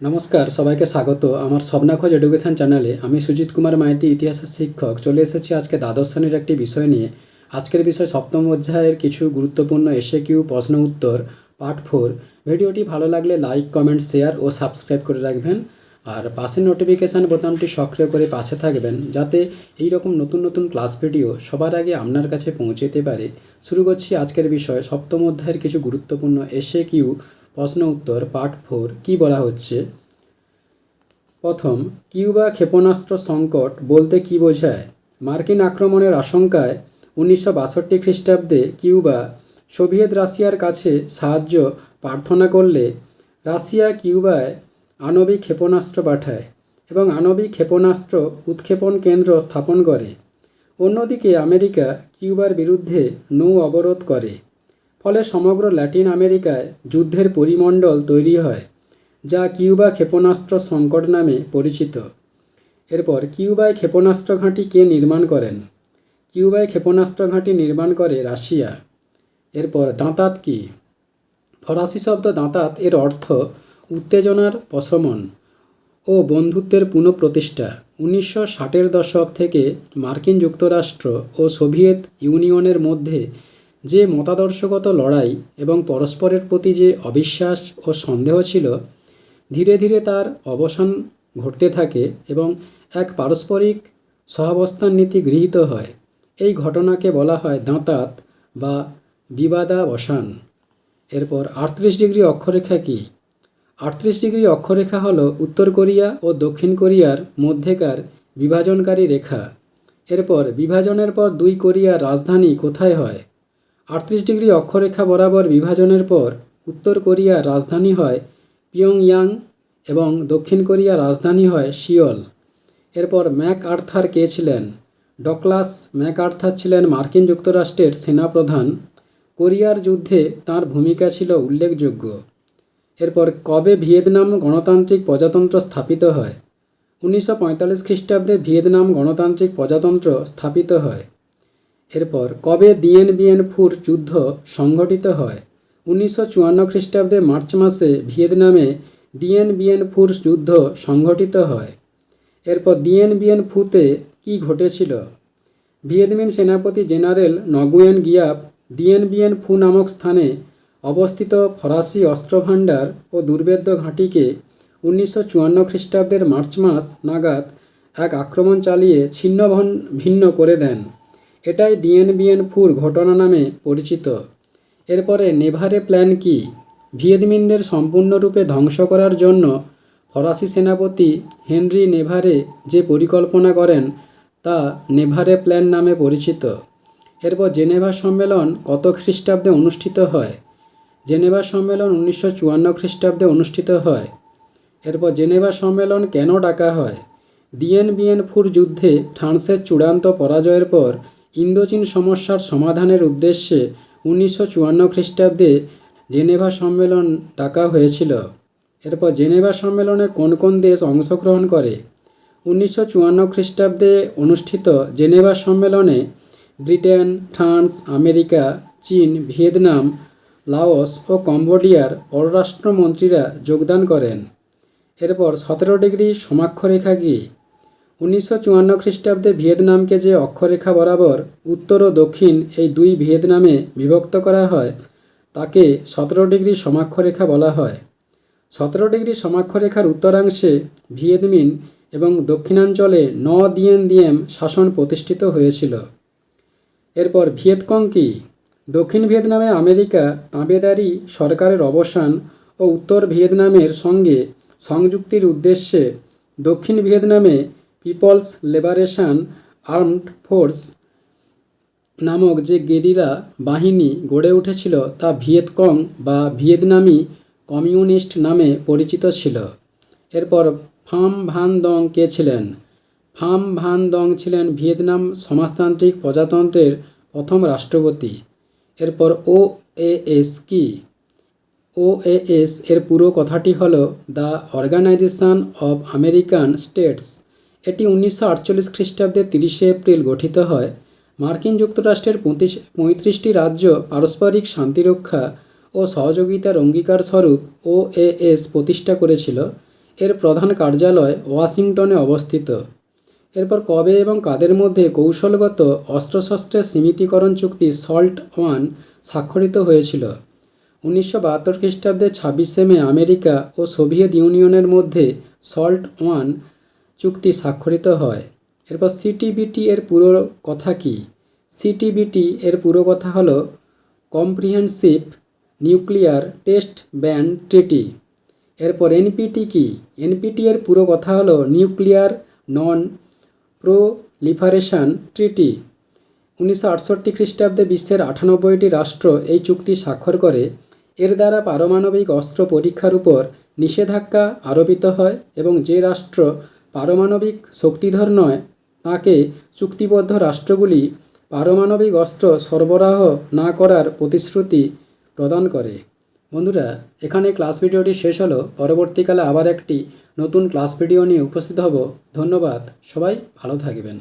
নমস্কার, সবাইকে স্বাগত। আমার স্বপ্নাখোঁজ এডুকেশন চ্যানেলে আমি সুজিত কুমার মাইতি ইতিহাসের শিক্ষক। চলে এসেছি আজকে দ্বাদশ শ্রেণির একটি বিষয় নিয়ে। আজকের বিষয় সপ্তম অধ্যায়ের কিছু গুরুত্বপূর্ণ এসে কিউ প্রশ্ন উত্তর, পার্ট ফোর। ভিডিওটি ভালো লাগলে লাইক, কমেন্ট, শেয়ার ও সাবস্ক্রাইব করে রাখবেন। আর পাশে নোটিফিকেশান বোতামটি সক্রিয় করে পাশে থাকবেন, যাতে এই রকম নতুন নতুন ক্লাস ভিডিও সবার আগে আপনার কাছে পৌঁছে যেতে পারে। শুরু করছি আজকের বিষয় সপ্তম অধ্যায়ের কিছু গুরুত্বপূর্ণ এসে কিউ প্রশ্ন উত্তর পার্ট ফোর, কী বলা হচ্ছে? প্রথম, কিউবা ক্ষেপণাস্ত্র সংকট বলতে কী বোঝায়? মার্কিন আক্রমণের আশঙ্কায় উনিশশো বাষট্টি খ্রিস্টাব্দে কিউবা সোভিয়েত রাশিয়ার কাছে সাহায্য প্রার্থনা করলে রাশিয়া কিউবায় আণবিক ক্ষেপণাস্ত্র পাঠায় এবং আণবিক ক্ষেপণাস্ত্র উৎক্ষেপণ কেন্দ্র স্থাপন করে। অন্যদিকে আমেরিকা কিউবার বিরুদ্ধে নৌ অবরোধ করে। ফলে সমগ্র ল্যাটিন আমেরিকায় যুদ্ধের পরিমণ্ডল তৈরি হয়, যা কিউবা ক্ষেপণাস্ত্র সংকট নামে পরিচিত। এরপর কিউবায় ক্ষেপণাস্ত্র ঘাঁটি কে নির্মাণ করেন? কিউবায় ক্ষেপণাস্ত্র ঘাঁটি নির্মাণ করে রাশিয়া। এরপর দাঁতাত কি? ফরাসি শব্দ দাঁতাত এর অর্থ উত্তেজনার প্রশমন ও বন্ধুত্বের পুনঃপ্রতিষ্ঠা। উনিশশো ষাটের দশক থেকে মার্কিন যুক্তরাষ্ট্র ও সোভিয়েত ইউনিয়নের মধ্যে যে মতাদর্শগত লড়াই এবং পরস্পরের প্রতি যে অবিশ্বাস ও সন্দেহ ছিল, ধীরে ধীরে তার অবসান ঘটতে থাকে এবং এক পারস্পরিক সহাবস্থান নীতি গৃহীত হয়। এই ঘটনাকে বলা হয় দাঁতাত বা বিবাদাবসান। এরপর আটত্রিশ ডিগ্রি অক্ষরেখা কী? আটত্রিশ ডিগ্রি অক্ষরেখা হল উত্তর কোরিয়া ও দক্ষিণ কোরিয়ার মধ্যেকার বিভাজনকারী রেখা। এরপর বিভাজনের পর দুই কোরিয়ার রাজধানী কোথায় হয়? আটত্রিশ ডিগ্রি অক্ষরেখা বরাবর বিভাজনের পর উত্তর কোরিয়ার রাজধানী হয় পিয়ংয়াং এবং দক্ষিণ কোরিয়ার রাজধানী হয় সিওল। এরপর ম্যাক আর্থার কে ছিলেন? ডকলাস ম্যাক আর্থার ছিলেন মার্কিন যুক্তরাষ্ট্রের সেনাপ্রধান। কোরিয়ার যুদ্ধে তার ভূমিকা ছিল উল্লেখযোগ্য। এরপর কবে ভিয়েতনাম গণতান্ত্রিক প্রজাতন্ত্র স্থাপিত হয়? উনিশশো পঁয়তাল্লিশ খ্রিস্টাব্দে ভিয়েতনাম গণতান্ত্রিক প্রজাতন্ত্র স্থাপিত হয়। এরপর কবে ডিএনবিএন ফুর যুদ্ধ সংঘটিত হয়? উনিশশো চুয়ান্ন খ্রিস্টাব্দে মার্চ মাসে ভিয়েতনামে ডিএনবিএন ফুর যুদ্ধ সংঘটিত হয়। এরপর ডিএনবিএন ফুতে কী ঘটেছিল? ভিয়েতমিন সেনাপতি জেনারেল নগুয়েন গিয়াপ ডিএনবিএন ফু নামক স্থানে অবস্থিত ফরাসি অস্ত্রভাণ্ডার ও দুর্বেদ্য ঘাঁটিকে উনিশশো চুয়ান্ন খ্রিস্টাব্দের মার্চ মাস নাগাদ এক আক্রমণ চালিয়ে ছিন্ন ভিন্ন করে দেন। এটাই ডিএনবিএন ফুর ঘটনা নামে পরিচিত। এরপরে নেভারে প্ল্যান কি? ভিয়েতমিনদের সম্পূর্ণরূপে ধ্বংস করার জন্য ফরাসি সেনাপতি হেনরি নেভারে যে পরিকল্পনা করেন, তা নেভারে প্ল্যান নামে পরিচিত। এরপর জেনেভা সম্মেলন কত খ্রিস্টাব্দে অনুষ্ঠিত হয়? জেনেভা সম্মেলন উনিশশো চুয়ান্ন খ্রিস্টাব্দে অনুষ্ঠিত হয়। এরপর জেনেভা সম্মেলন কেন ডাকা হয়? ডিএনবিএন ফুর যুদ্ধে ফ্রান্সের চূড়ান্ত পরাজয়ের পর ইন্দোচীন সমস্যার সমাধানের উদ্দেশ্যে উনিশশো চুয়ান্ন খ্রিস্টাব্দে জেনেভা সম্মেলন ডাকা হয়েছিল। এরপর জেনেভা সম্মেলনে কোন কোন দেশ অংশগ্রহণ করে? উনিশশো চুয়ান্ন খ্রিস্টাব্দে অনুষ্ঠিত জেনেভা সম্মেলনে ব্রিটেন, ফ্রান্স, আমেরিকা, চীন, ভিয়েতনাম, লাওস ও কম্বোডিয়ার পররাষ্ট্রমন্ত্রীরা যোগদান করেন। এরপর সতেরো ডিগ্রি সমাক্ষরেখা কি উনিশশো চুয়ান্ন খ্রিস্টাব্দে ভিয়েতনামকে যে অক্ষরেখা বরাবর উত্তর ও দক্ষিণ এই দুই ভিয়েতনামে বিভক্ত করা হয়, তাকে সতেরো ডিগ্রি সমাক্ষরেখা বলা হয়। সতেরো ডিগ্রি সমাক্ষরেখার উত্তরাংশে ভিয়েতমিন এবং দক্ষিণাঞ্চলে ন দিয়েন দিয়েম শাসন প্রতিষ্ঠিত হয়েছিল। এরপর ভিয়েতকং কি? দক্ষিণ ভিয়েতনামে আমেরিকা তাঁবেদারি সরকারের অবসান ও উত্তর ভিয়েতনামের সঙ্গে সংযুক্তির উদ্দেশ্যে দক্ষিণ ভিয়েতনামে পিপলস লিবারেশন আর্মড ফোর্স নামক যে গেরিলা বাহিনী গড়ে উঠেছিল তা ভিয়েতকং বা ভিয়েতনামি কমিউনিস্ট নামে পরিচিত ছিল। এরপর ফাম ভান দং কে ছিলেন? ফাম ভান দং ছিলেন ভিয়েতনাম সমাজতান্ত্রিক প্রজাতন্ত্রের প্রথম রাষ্ট্রপতি। এরপর ও এস কি? ও এস এর পুরো কথাটি হল the organization of American states এটি উনিশশো আটচল্লিশ খ্রিস্টাব্দে তিরিশে এপ্রিল গঠিত হয়। মার্কিন যুক্তরাষ্ট্রের পঁয়ত্রিশ, পঁয়ত্রিশটি রাজ্য পারস্পরিক শান্তিরক্ষা ও সহযোগিতার অঙ্গীকার স্বরূপ ও এস প্রতিষ্ঠা করেছিল। এর প্রধান কার্যালয় ওয়াশিংটনে অবস্থিত। এরপর কবে এবং কাদের মধ্যে কৌশলগত অস্ত্রশস্ত্রের সীমিতীকরণ চুক্তি সল্ট ওয়ান স্বাক্ষরিত হয়েছিল? উনিশশো বাহাত্তর খ্রিস্টাব্দে ছাব্বিশে মে আমেরিকা ও সোভিয়েত ইউনিয়নের মধ্যে সল্ট ওয়ান চুক্তি স্বাক্ষরিত হয়। এরপর সিটিবিটি এর পুরো কথা কি? সিটিবিটি এর পুরো কথা হলো comprehensive nuclear test ban treaty. এরপর এনপিটি কি? এনপিটি এর পুরো কথা হলো নিউক্লিয়ার নন প্রোলিফারেশন ট্রিটি। উনিশশো আটষট্টি খ্রিস্টাব্দে বিশ্বের আটানব্বইটি রাষ্ট্র এই চুক্তি স্বাক্ষর করে। এর দ্বারা পারমাণবিক অস্ত্র পরীক্ষার উপর নিষেধাজ্ঞা আরোপিত হয় এবং যে রাষ্ট্র পারমাণবিক শক্তিধর নয়, তাকে চুক্তিবদ্ধ রাষ্ট্রগুলি পারমাণবিক অস্ত্র সরবরাহ না করার প্রতিশ্রুতি প্রদান করে। বন্ধুরা, এখানে ক্লাস ভিডিওটি শেষ হলো। পরবর্তীকালে আবার একটি নতুন ক্লাস ভিডিও নিয়ে উপস্থিত হব। ধন্যবাদ। সবাই ভালো থাকবেন।